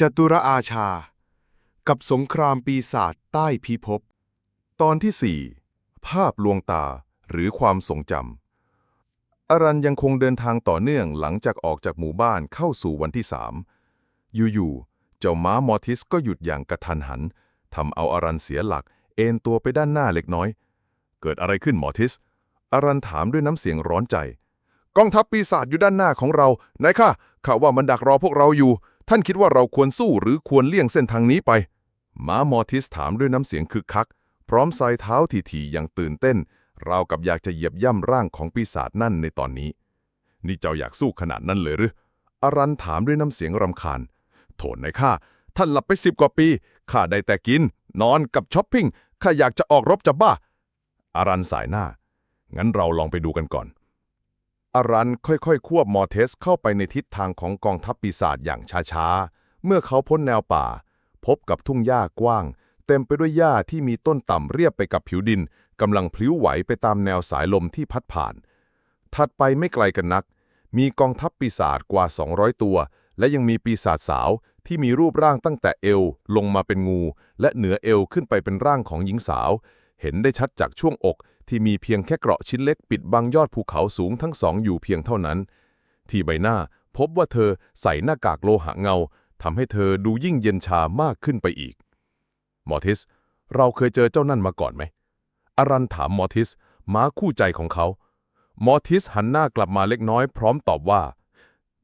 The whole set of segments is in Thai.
จตุรอาชา กับสงครามปีศาจใต้พิภพ ตอนที่ 4 ภาพลวงตาหรือความทรงจำ อรันยังคงเดินทางต่อเนื่องหลังจากออกจากหมู่บ้านเข้าสู่วันที่สามอยู่ๆ เจ้าม้ามอทิสก็หยุดอย่างกระทันหัน ทำเอาอรันเสียหลัก เอนตัวไปด้านหน้าเล็กน้อย เกิดอะไรขึ้นมอทิสอรันถามด้วยน้ำเสียงร้อนใจ กองทัพปีศาจอยู่ด้านหน้าของเรา นายค่ะข่าวว่ามันดักรอพวกเราอยู่ ท่านคิดว่าเราควรสู้หรือควรเลี่ยงเส้นทางนี้ไป ม้ามอทิสถามด้วยน้ำเสียงคึกคัก พร้อมใส่เท้าถี่ๆอย่างตื่นเต้น ราวกับอยากจะเหยียบย่ำร่างของปีศาจนั่นในตอนนี้ นี่เจ้าอยากสู้ขนาดนั้นเลยหรืออรันถามด้วยน้ำเสียงรำคาญ โถนนข้า ท่านหลับไปสิบกว่าปี ข้าได้แต่กิน นอนกับช้อปปิ้ง ข้าอยากจะออกรบจะบ้า อารันสายหน้า งั้นเราลองไปดูกันก่อน อารันค่อยๆ ควบมอร์เทสเข้าไปในทิศทางของกองทัพปีศาจอย่างช้าๆ เมื่อเขาพ้นแนวป่า พบกับทุ่งหญ้ากว้าง เต็มไปด้วยหญ้าที่มีต้นต่ำเรียบไปกับผิวดินกำลังพลิ้วไหวไปตามแนวสายลมที่พัดผ่าน ถัดไปไม่ไกลกันนัก มีกองทัพปีศาจกว่า 200 ตัว และยังมีปีศาจสาวที่มีรูปร่างตั้งแต่เอวลงมาเป็นงู และเหนือเอวขึ้นไปเป็นร่างของหญิงสาว เห็นได้ชัดจากช่วงอก ที่มีเพียงแค่เกราะชิ้นเล็กปิดบังยอดภูเขาสูงทั้งสองอยู่เพียงเท่านั้น ที่ใบหน้าพบว่าเธอใส่หน้ากากโลหะเงาทำให้เธอดูยิ่งเย็นชามากขึ้นไปอีก มอร์ทิส เราเคยเจอเจ้านั่นมาก่อนไหมอารันถามมอร์ทิส ม้าคู่ใจของเขา มอร์ทิสหันหน้ากลับมาเล็กน้อยพร้อมตอบว่า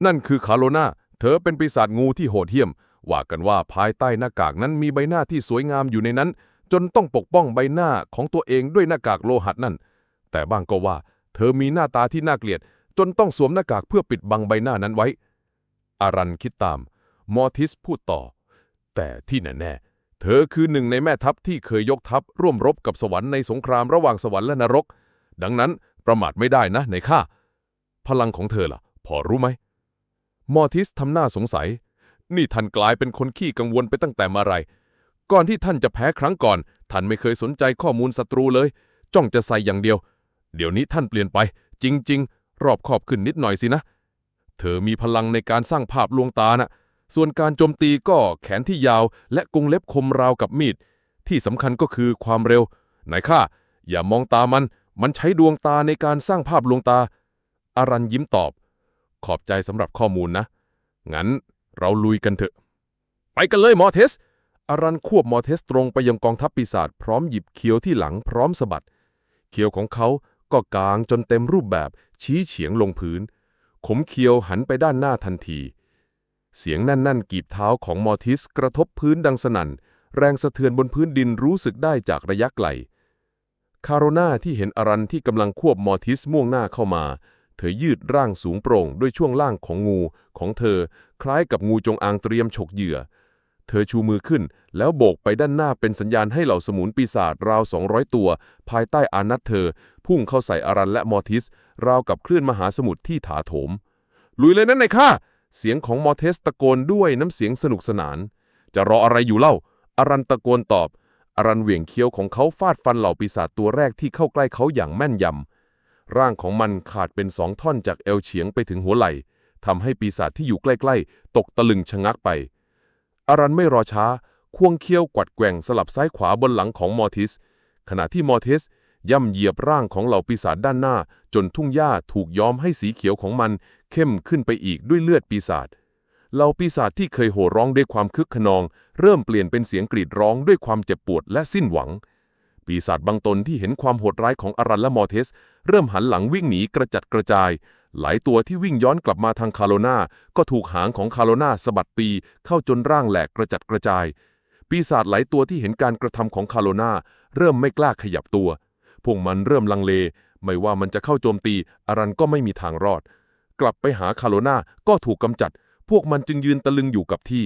นั่นคือคาโลนาเธอเป็นปีศาจงูที่โหดเหี้ยม ว่ากันว่าภายใต้หน้ากากนั้นมีใบหน้าที่สวยงามอยู่ในนั้น จนต้องปกป้องใบหน้าของตัวเองด้วยหน้ากากโลหัตนั่น แต่บ้างก็ว่า เธอมีหน้าตาที่น่าเกลียด จนต้องสวมหน้ากากเพื่อปิดบังใบหน้านั้นไว้ อารันคิดตาม มอร์ทิสพูดต่อ แต่ที่แน่ๆ เธอคือหนึ่งในแม่ทัพที่เคยยกทัพร่วมรบกับสวรรค์ในสงครามระหว่างสวรรค์และนรก ดังนั้นประมาทไม่ได้นะในข้า พลังของเธอล่ะ พอรู้ไหม มอร์ทิสทำหน้าสงสัย นี่ท่านกลายเป็นคนขี้กังวลไปตั้งแต่เมื่อไร ก่อนที่ท่านจะแพ้ครั้งก่อน ท่านไม่เคยสนใจข้อมูลศัตรูเลย จ้องจะใส่อย่างเดียว เดี๋ยวนี้ท่านเปลี่ยนไป จริง ๆ รอบขอบขึ้นนิดหน่อยสินะ เธอมีพลังในการสร้างภาพลวงตานะส่วนการโจมตีก็แขนที่ยาว และกรงเล็บคมราวกับมีด ที่สำคัญก็คือความเร็ว ไหนข้าอย่ามองตามัน มันใช้ดวงตาในการสร้างภาพลวงตา อารันยิ้มตอบ ขอบใจสำหรับข้อมูลนะ งั้นเราลุยกันเถอะ ไปกันเลยมอร์เทส อารันควบมอร์เทสตรงไปยังกองทัพปีศาจพร้อมหยิบเคียวที่หลังพร้อมสะบัดเคียวของเขาก็กางจนเต็มรูปแบบชี้เฉียงลงพื้น ขมเคียวหันไปด้านหน้าทันที เสียงนั่นนั่นกีบเท้าของมอร์ทิสกระทบพื้นดังสนั่น แรงสะเทือนบนพื้นดินรู้สึกได้จากระยะไกล คาโรนาที่เห็นอารันที่กำลังควบมอร์ทิสม่วงหน้าเข้ามา เธอยืดร่างสูงโปร่งด้วยช่วงล่างของงูของเธอ คล้ายกับงูจงอางเตรียมฉกเหยื่อ เธอชูมือขึ้น แล้วโบกไปด้านหน้าเป็นสัญญาณให้เหล่าสมุนปีศาจราว 200 ตัว ภายใต้อานัตเธอ พุ่งเข้าใส่อารันและมอร์ทิส ราวกับคลื่นมหาสมุทรที่ถาโถม ลุยเลยนั่นไงข้าเสียงของมอร์เทสตะโกนด้วยน้ำเสียงสนุกสนาน จะรออะไรอยู่เล่าอารันตะโกนตอบอารันเหวี่ยงเคี้ยวของเขาฟาดฟันเหล่าปีศาจตัวแรกที่เข้าใกล้เขาอย่างแม่นยำร่างของมันขาดเป็นสองท่อนจากเอวเฉียงไปถึงหัวไหล่ทำให้ปีศาจที่อยู่ใกล้ ๆ ตกตะลึงชะงักไป อารันไม่รอช้า ควงเคี้ยวกวัดแกว่งสลับซ้ายขวาบนหลังของมอร์ทิส ขณะที่มอร์เทสย่ำเหยียบร่างของเหล่าปีศาจด้านหน้า จนทุ่งหญ้าถูกย้อมให้สีเขียวของมัน เข้มขึ้นไปอีกด้วยเลือดปีศาจเหล่าปีศาจที่เคยโห่ร้องด้วยความคึกขนอง เริ่มเปลี่ยนเป็นเสียงกรีดร้องด้วยความเจ็บปวดและสิ้นหวัง ปีศาจบางตนที่เห็นความโหดร้ายของอารันและมอร์เทส เริ่มหันหลังวิ่งหนีกระจัดกระจาย หลายตัวที่วิ่งย้อนกลับมาทางคาโลนาก็ถูกหางของคาโลนาสะบัดตีเข้าจนร่างแหลกกระจัดกระจาย ปีศาจหลายตัวที่เห็นการกระทำของคาโลนาเริ่มไม่กล้าขยับตัว พวกมันเริ่มลังเล ไม่ว่ามันจะเข้าโจมตีอารันก็ไม่มีทางรอด กลับไปหาคาโลนาก็ถูกกำจัด พวกมันจึงยืนตะลึงอยู่กับที่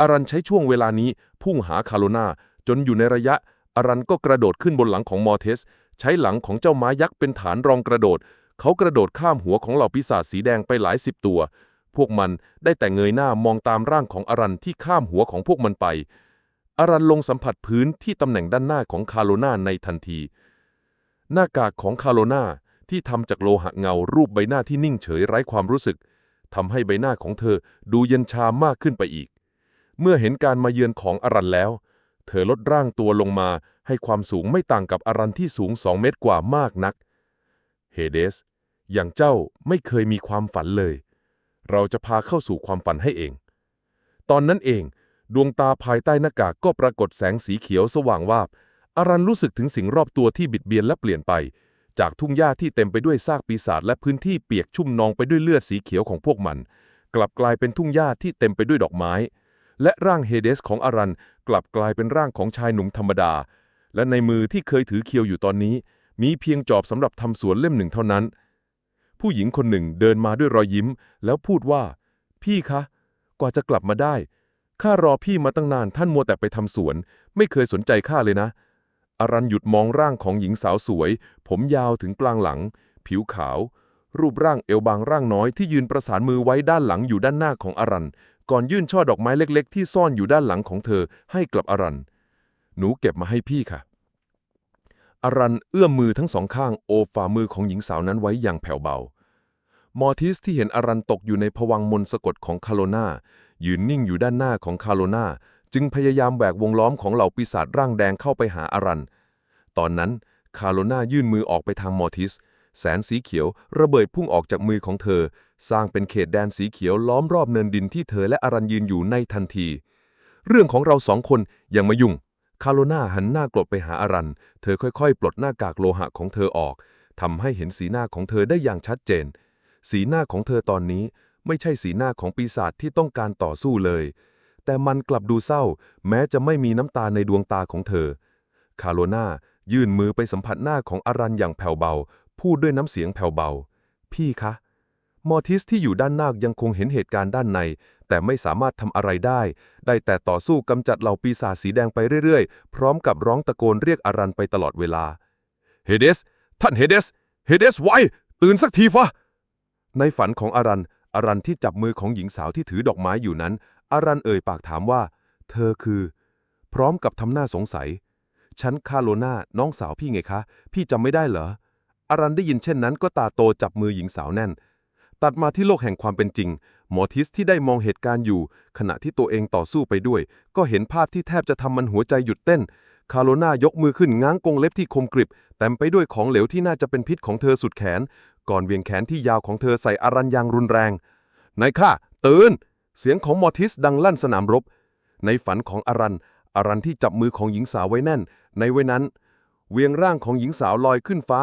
อารันใช้ช่วงเวลานี้พุ่งหาคาโลนาจนอยู่ในระยะอารันก็กระโดดขึ้นบนหลังของมอร์เทส ใช้หลังของเจ้าม้ายักษ์เป็นฐานรองกระโดด เขากระโดดข้ามหัวของเหล่าปีศาจสีแดงไปหลายสิบตัว พวกมันได้แต่เงยหน้ามองตามร่างของอารันที่ข้ามหัวของพวกมันไป อารันลงสัมผัสพื้นที่ตำแหน่งด้านหน้าของคาโลนาในทันที หน้ากากของคาโลนาที่ทำจากโลหะเงารูปใบหน้าที่นิ่งเฉยไร้ความรู้สึกทำให้ใบหน้าของเธอดูเย็นชามากขึ้นไปอีก เมื่อเห็นการมาเยือนของอารันแล้ว เธอลดร่างตัวลงมาให้ความสูงไม่ต่างกับอารันที่สูงสองเมตรกว่ามากนัก เฮเดส อย่างเจ้าไม่เคยมีความฝันเลย เราจะพาเข้าสู่ความฝันให้เอง ตอนนั้นเอง ดวงตาภายใต้หน้ากากก็ปรากฏแสงสีเขียวสว่างวาบอารันรู้สึกถึงสิ่งรอบตัวที่บิดเบียนและเปลี่ยนไป จากทุ่งหญ้าที่เต็มไปด้วยซากปีศาจและพื้นที่เปียกชุ่มนองไปด้วยเลือดสีเขียวของพวกมัน กลับกลายเป็นทุ่งหญ้าที่เต็มไปด้วยดอกไม้ และร่างเฮเดสของอารันกลับกลายเป็นร่างของชายหนุ่มธรรมดา และในมือที่เคยถือเคียวอยู่ตอนนี้ มีเพียงจอบสำหรับทำสวนเล่มหนึ่งเท่านั้น ผู้หญิงคนหนึ่งเดินมาด้วยรอยยิ้ม แล้วพูดว่า พี่คะ กว่าจะกลับมาได้ ข้ารอพี่มาตั้งนานท่านมัวแต่ไปทำสวน ไม่เคยสนใจข้าเลยนะอารันหยุดมองร่างของหญิงสาวสวย ผมยาวถึงกลางหลัง ผิวขาว รูปร่างเอวบางร่างน้อยที่ยืนประสานมือไว้ด้านหลังอยู่ด้านหน้าของอารัน ก่อนยื่นช่อดอกไม้เล็ก ๆ ที่ซ่อนอยู่ด้านหลังของเธอ ให้กลับอารัน หนูเก็บมาให้พี่ค่ะอารันเอื้อมมือทั้งสองข้างโอบฝ่ามือของหญิงสาวนั้นไว้อย่างแผ่วเบา มอร์ทิสที่เห็นอารันตกอยู่ในภวังมนสะกดของคาโลนายืนนิ่งอยู่ด้านหน้าของคาโลนาจึงพยายามแหวกวงล้อมของเหล่าปีศาจร่างแดงเข้าไปหาอารัน ตอนนั้นคาโลนายื่นมือออกไปทางมอร์ทิส แสนสีเขียวระเบิดพุ่งออกจากมือของเธอ สร้างเป็นเขตแดนสีเขียวล้อมรอบเนินดินที่เธอและอารันยืนอยู่ในทันที เรื่องของเราสองคนยังไม่ยุ่ง คาโลนาหันหน้ากลบไปหาอารัน เธอค่อยๆ ปลดหน้ากากโลหะของเธอออกทำให้เห็นสีหน้าของเธอได้อย่างชัดเจน สีหน้าของเธอตอนนี้ไม่ใช่สีหน้าของปีศาจที่ต้องการต่อสู้เลย แต่มันกลับดูเศร้า แม้จะไม่มีน้ำตาในดวงตาของเธอ คาโลนายื่นมือไปสัมผัสหน้าของอารันอย่างแผ่วเบา พูดด้วยน้ำเสียงแผ่วเบา พี่คะ มอร์ทิสที่อยู่ด้านนอกยังคงเห็นเหตุการณ์ด้านใน แต่ไม่สามารถทำอะไรได้ ได้แต่ต่อสู้กำจัดเหล่าปีศาจสีแดงไปเรื่อยๆ พร้อมกับร้องตะโกนเรียกอารันไปตลอดเวลา เฮเดส ท่านเฮเดส เฮเดสไวตื่นสักทีฟะ ในฝันของอารัน อารันที่จับมือของหญิงสาวที่ถือดอกไม้อยู่นั้น อารันเอ่ยปากถามว่า เธอคือ พร้อมกับทำหน้าสงสัย ฉันคาโลนาน้องสาวพี่ไงคะ พี่จำไม่ได้เหรอ อารันได้ยินเช่นนั้นก็ตาโตจับมือหญิงสาวแน่น ตัดมาที่โลกแห่งความเป็นจริง หมอทิสที่ได้มองเหตุการณ์อยู่ ขณะที่ตัวเองต่อสู้ไปด้วย ก็เห็นภาพที่แทบจะทำมันหัวใจหยุดเต้นคาโลนายกมือขึ้นง้างกรงเล็บที่คมกริบเต็มไปด้วยของเหลวที่น่าจะเป็นพิษของเธอสุดแขน ก่อนเวียงแขนที่ยาวของเธอใส่อารันอย่างรุนแรงนายข้าตื่น เสียงของมอร์ทิสดังลั่นสนามรบ ในฝันของอารันอารันที่จับมือของหญิงสาวไว้แน่น ในเวนั้น เวียงร่างของหญิงสาวลอยขึ้นฟ้า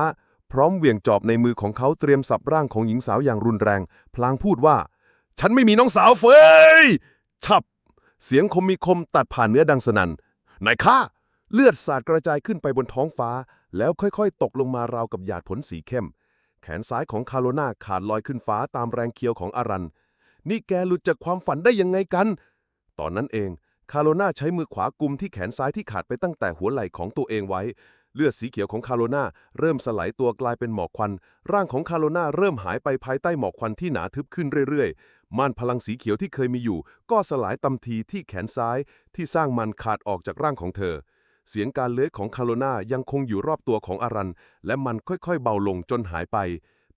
พร้อมเวียงจอบในมือของเขาเตรียมสับร่างของหญิงสาวอย่างรุนแรง พลางพูดว่า ฉันไม่มีน้องสาวเฟยฉับ เสียงคมมีคมตัดผ่านเนื้อดังสนัน่นนายข้าเลือดสาดกระจายขึ้นไปบนท้องฟ้า แล้วค่อยๆ ตกลงมาราวกับหยาดผลสีเข้ม นซ้ายของคาโลนาขาดลอยขึ้นฟ้าตามแรงเคียวของอารัน นี่แกหลุดจากความฝันได้ยังไงกัน ตอนนั้นเอง คาโลนาใช้มือขวากุมที่แขนซ้ายที่ขาดไปตั้งแต่หัวไหล่ของตัวเองไว้ เลือดสีเขียวของคาโลนาเริ่มสลายตัวกลายเป็นหมอกควัน ร่างของคาโลนาเริ่มหายไปภายใต้หมอกควันที่หนาทึบขึ้นเรื่อยๆ ม่านพลังสีเขียวที่เคยมีอยู่ ก็สลายตำทีที่แขนซ้ายที่สร้างมันขาดออกจากร่างของเธอ เสียงการเลื้อยของคาโลนายังคงอยู่รอบตัวของอารัน และมันค่อยๆเบาลงจนหายไป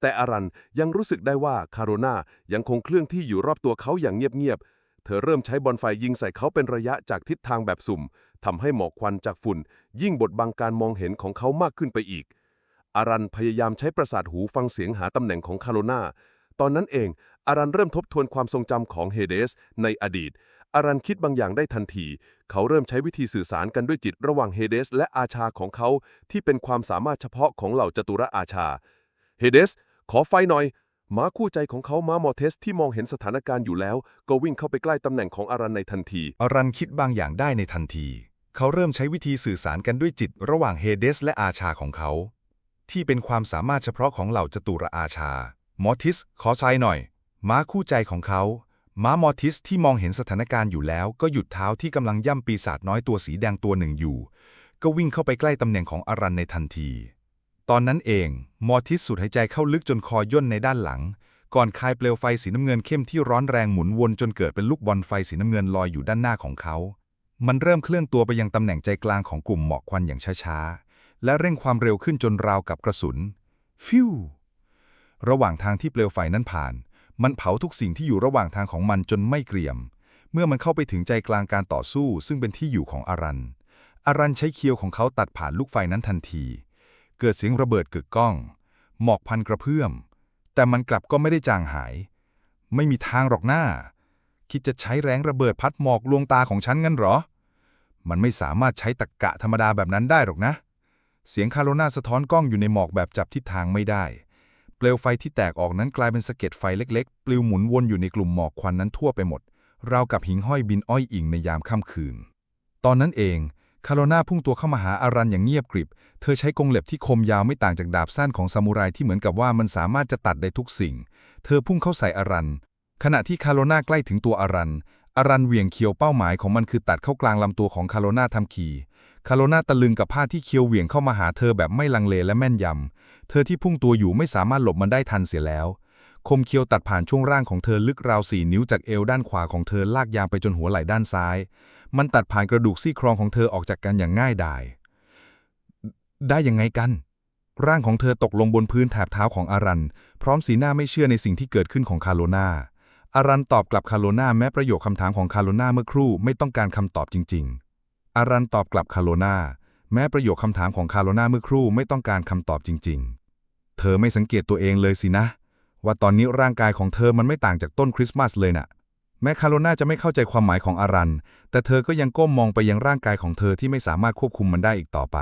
แต่อารันยังรู้สึกได้ว่าคาโรนายังคงเคลื่อนที่อยู่รอบตัวเขาอย่างเงียบๆ เธอเริ่มใช้บอลไฟยิงใส่เขาเป็นระยะจากทิศทางแบบสุ่มทำให้หมอกควันจากฝุ่น ยิ่งบดบังการมองเห็นของเขามากขึ้นไปอีก อารันพยายามใช้ประสาทหูฟังเสียงหาตำแหน่งของคาโรนาตอนนั้นเองอารันเริ่มทบทวนความทรงจำของเฮเดสในอดีต อารันคิดบางอย่างได้ทันที เขาเริ่มใช้วิธีสื่อสารกันด้วยจิตระหว่างเฮเดส และอาชาของเขาที่เป็นความสามารถเฉพาะของเหล่าจตุระอาชา เฮเดส ขอไฟหน่อย ม้าคู่ใจของเขาม้ามอเทสที่มองเห็นสถานการณ์อยู่แล้ว ก็วิ่งเข้าไปใกล้ตำแหน่งของอารันในทันที อารันคิดบางอย่างได้ในทันที เขาเริ่มใช้วิธีสื่อสารกันด้วยจิตระหว่างเฮเดส และอาชาของเขา ที่เป็นความสามารถเฉพาะของเหล่าจตุระอาชามอทิส ขอใช้หน่อย ม้าคู่ใจของเขา ม้ามอร์ทิสที่มองเห็นสถานการณ์อยู่แล้ว ก็หยุดเท้าที่กำลังย่ำปีศาจน้อยตัวสีแดงตัวหนึ่งอยู่ ก็วิ่งเข้าไปใกล้ตำแหน่งของอารันในทันที ตอนนั้นเอง มอร์ทิสสูดหายใจเข้าลึกจนคอย่นในด้านหลัง ก่อนคายเปลวไฟสีน้ำเงินเข้มที่ร้อนแรงหมุนวนจนเกิดเป็นลูกบอลไฟสีน้ำเงินลอยอยู่ด้านหน้าของเขา มันเริ่มเคลื่อนตัวไปยังตำแหน่งใจกลางของกลุ่มหมอกควันอย่างช้าๆ และเร่งความเร็วขึ้นจนราวกับกระสุน ฟิวระหว่างทางที่เปลวไฟนั้นผ่าน มันเผาทุกสิ่งที่อยู่ระหว่างทางของมันจนไม่เกรียม เมื่อมันเข้าไปถึงใจกลางการต่อสู้ ซึ่งเป็นที่อยู่ของอารัน อารันใช้เคียวของเขาตัดผ่านลูกไฟนั้นทันที เกิดเสียงระเบิดกึกก้อง หมอกพันกระเพื่อม แต่มันกลับก็ไม่ได้จางหาย ไม่มีทางหรอกหน้า คิดจะใช้แรงระเบิดพัดหมอกลวงตาของฉันงั้นหรอ มันไม่สามารถใช้ตะกกะธรรมดาแบบนั้นได้หรอกนะ เสียงคาโรนาสะท้อนกล้องอยู่ในหมอกแบบจับทิศทางไม่ได้ เปลวไฟที่แตกออกนั้นกลายเป็นสะเก็ดไฟเล็กๆ ปลิวหมุนวนอยู่ในกลุ่มหมอกควันนั้นทั่วไปหมด ราวกับหิ่งห้อยบินอ้อยอิงในยามค่ำคืน ตอนนั้นเอง คาโรนาพุ่งตัวเข้ามาหาอารันอย่างเงียบกริบ เธอใช้กงเหล็บที่คมยาวไม่ต่างจากดาบสั้นของซามูไรที่เหมือนกับว่ามันสามารถจะตัดได้ทุกสิ่ง เธอพุ่งเข้าใส่อารัน ขณะที่คาโรนาใกล้ถึงตัวอารันอารันเหวี่ยงเคียวเป้าหมายของมันคือตัดเข้ากลางลำตัวของคาโรนาทำคีคาโรนาตะลึงกับผ้าที่เคียวเหวี่ยงเข้ามาหาเธอแบบไม่ลังเลและแม่นยำ เธอที่พุ่งตัวอยู่ไม่สามารถหลบมันได้ทันเสียแล้ว คมเคียวตัดผ่านช่วงร่างของเธอลึกราวสี่นิ้วจากเอวด้านขวาของเธอลากยาวไปจนหัวไหล่ด้านซ้าย มันตัดผ่านกระดูกซี่โครงของเธอออกจากกันอย่างง่ายดาย ได้ยังไงกัน ร่างของเธอตกลงบนพื้นแถบเท้าของอารัน พร้อมสีหน้าไม่เชื่อในสิ่งที่เกิดขึ้นของคาโรนาอารันตอบกลับคาโรนาแม้ประโยคคำถามของคาโรนาเมื่อครู่ไม่ต้องการคำตอบจริง ๆอารันตอบกลับคาโรนา แม้ประโยคคำถามของคาร์โรนาเมื่อครู่ไม่ต้องการคำตอบจริง ๆ เธอไม่สังเกตตัวเองเลยสินะ ว่าตอนนี้ร่างกายของเธอมันไม่ต่างจากต้นคริสต์มาสเลยน่ะ แม้คาร์โรนาจะไม่เข้าใจความหมายของอารัน แต่เธอก็ยังก้มมองไปยังร่างกายของเธอที่ไม่สามารถควบคุมมันได้อีกต่อไป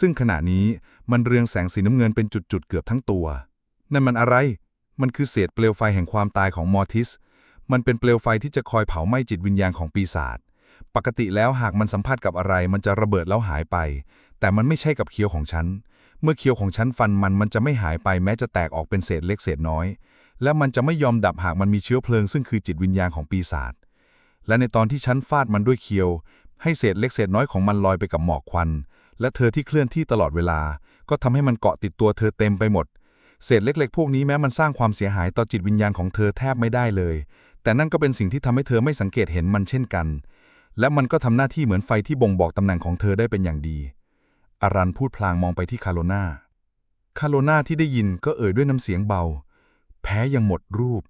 ซึ่งขณะนี้มันเรืองแสงสีน้ำเงินเป็นจุดๆเกือบทั้งตัว นั่นมันอะไร มันคือเศษเปลวไฟแห่งความตายของมอร์ทิส มันเป็นเปลวไฟที่จะคอยเผาไหม้จิตวิญญาณของปีศาจ ปกติแล้วหากมันสัมผัสกับอะไร มันจะระเบิดแล้วหายไป แต่มันไม่ใช่กับเคียวของฉัน เมื่อเคียวของฉันฟันมันมันจะไม่หายไปแม้จะแตกออกเป็นเศษเล็กเศษน้อย และมันจะไม่ยอมดับหากมันมีเชื้อเพลิงซึ่งคือจิตวิญญาณของปีศาจและในตอนที่ฉันฟาดมันด้วยเคียว ให้เศษเล็กเศษน้อยของมันลอยไปกับหมอกควัน และเธอที่เคลื่อนที่ตลอดเวลา ก็ทำให้มันเกาะติดตัวเธอเต็มไปหมด เศษเล็ก ๆ พวกนี้แม้มันสร้างความเสียหายต่อจิตวิญญาณของเธอแทบไม่ได้เลย แต่นั่นก็เป็นสิ่งที่ทำให้เธอไม่สังเกตเห็นมันเช่นกัน และมันก็ทำหน้าที่เหมือนไฟที่บ่งบอกตำแหน่งของเธอได้เป็นอย่างดี อารันพูดพลางมองไปที่คาโรนาคาโรนาที่ได้ยินก็เอ่ยด้วยน้ำเสียงเบา แพ้ยังหมดรูป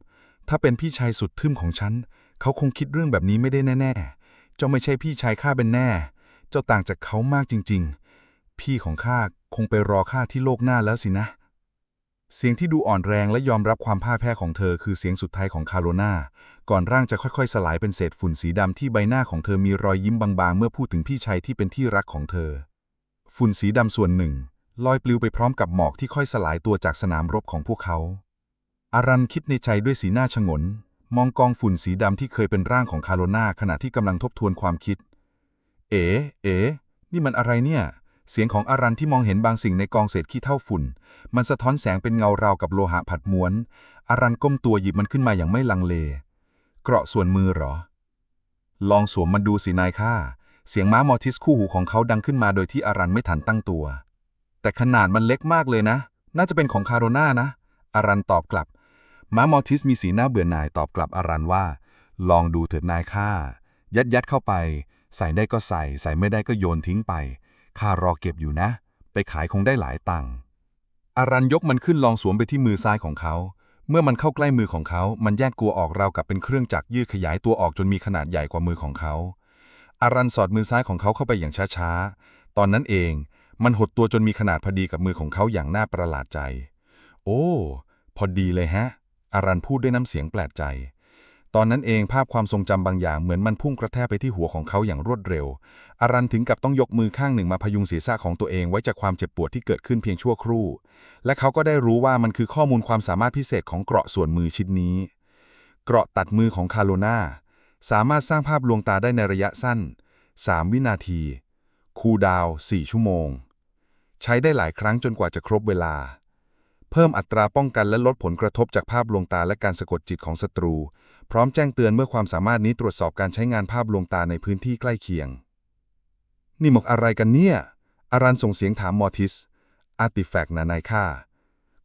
ถ้าเป็นพี่ชายสุดทึ่มของฉัน เขาคงคิดเรื่องแบบนี้ไม่ได้แน่ๆ เจ้าไม่ใช่พี่ชายข้าเป็นแน่ เจ้าต่างจากเขามากจริง ๆ พี่ของข้าคงไปรอข้าที่โลกหน้าแล้วสินะ เสียงที่ดูอ่อนแรงและยอมรับความพ่ายแพ้ของเธอคือเสียงสุดท้ายของคาโรนาก่อนร่างจะค่อยๆ สลายเป็นเศษฝุ่นสีดำที่ใบหน้าของเธอมีรอยยิ้มบางๆ เมื่อพูดถึงพี่ชายที่เป็นที่รักของเธอ ฝุ่นสีดำส่วนหนึ่ง ลอยปลิวไปพร้อมกับหมอกที่ค่อยสลายตัวจากสนามรบของพวกเขาอารันคิดในใจด้วยสีหน้าชงน มองกองฝุ่นสีดำที่เคยเป็นร่างของคาโรนาขณะที่กำลังทบทวนความคิด เอ๋ เอ๋ นี่มันอะไรเนี่ย เสียงของอารันที่มองเห็นบางสิ่งในกองเศษขี้เท่าฝุ่น มันสะท้อนแสงเป็นเงาราวกับโลหะผัดม้วน อารันก้มตัวหยิบมันขึ้นมาอย่างไม่ลังเล เกราะส่วนมือหรอ ลองสวมมันดูสินายข้า เสียงม้ามอร์ทิสคู่หูของเขาดังขึ้นมาโดยที่อารันไม่ทันตั้งตัว แต่ขนาดมันเล็กมากเลยนะ น่าจะเป็นของคาโรนานะ อารันตอบกลับ ม้ามอร์ทิสมีสีหน้าเบื่อหน่ายตอบกลับอารันว่า ลองดูเถิดนายข้า ยัดยัดเข้าไป ใส่ได้ก็ใส่ ใส่ไม่ได้ก็โยนทิ้งไป ข้ารอเก็บอยู่นะ ไปขายคงได้หลายตังค์อารันยกมันขึ้นลองสวมไปที่มือซ้ายของเขา เมื่อมันเข้าใกล้มือของเขา มันแยกตัวออกราวกับเป็นเครื่องจักรยืดขยายตัวออกจนมีขนาดใหญ่กว่ามือของเขา อารันสอดมือซ้ายของเขาเข้าไปอย่างช้าๆ ตอนนั้นเอง มันหดตัวจนมีขนาดพอดีกับมือของเขาอย่างน่าประหลาดใจ โอ้ พอดีเลยฮะ อารันพูดด้วยน้ำเสียงแปลกใจ ตอนนั้นเองภาพความทรงจำบางอย่างเหมือนมันพุ่งกระแทกไปที่หัวของเขาอย่างรวดเร็ว อารันถึงกับต้องยกมือข้างหนึ่งมาพยุงศีรษะของตัวเองไว้จากความเจ็บปวดที่เกิดขึ้นเพียงชั่วครู่ และเขาก็ได้รู้ว่ามันคือข้อมูลความสามารถพิเศษของเกราะส่วนมือชิ้นนี้ เกราะตัดมือของคาโลนาสามารถสร้างภาพลวงตาได้ในระยะสั้น 3 วินาที คูดาว 4 ชั่วโมง ใช้ได้หลายครั้งจนกว่าจะครบเวลา เพิ่มอัตราป้องกันและลดผลกระทบจากภาพลวงตาและการสะกดจิตของศัตรู พร้อมแจ้งเตือนเมื่อความสามารถนี้ตรวจสอบการใช้งานภาพลวงตาในพื้นที่ใกล้เคียง นี่หมกอะไรกันเนี่ยอารันส่งเสียงถามมอร์ทิส อาร์ติแฟกต์นะนายข้า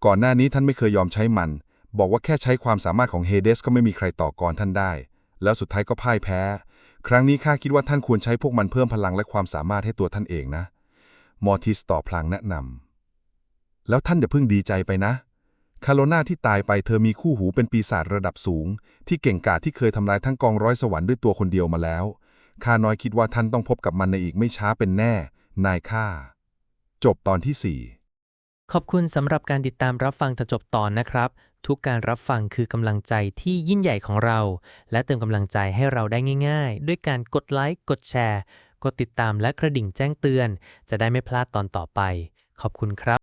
ก่อนหน้านี้ท่านไม่เคยยอมใช้มัน บอกว่าแค่ใช้ความสามารถของเฮเดสก็ไม่มีใครต่อกรท่านได้ แล้วสุดท้ายก็พ่ายแพ้ ครั้งนี้ข้าคิดว่าท่านควรใช้พวกมันเพิ่มพลังและความสามารถให้ตัวท่านเองนะ มอร์ทิสตอบพลางแนะนำ แล้วท่านอย่าเพิ่งดีใจไปนะ คาโลนาที่ตายไปเธอมีคู่หูเป็นปีศาจระดับสูง ที่เก่งกาจที่เคยทำลายทั้งกองร้อยสวรรค์ด้วยตัวคนเดียวมาแล้วข้าน้อยคิดว่าท่านต้องพบกับมันในอีกไม่ช้าเป็นแน่ นายข้า จบตอนที่สี่ขอบคุณสำหรับการติดตามรับฟังจนจบตอนนะครับ ทุกการรับฟังคือกำลังใจที่ยิ่งใหญ่ของเรา และเติมกำลังใจให้เราได้ง่าย ๆ ด้วยการกดไลค์ กดแชร์ กดติดตามและกระดิ่งแจ้งเตือน จะได้ไม่พลาดตอนต่อไป ขอบคุณครับ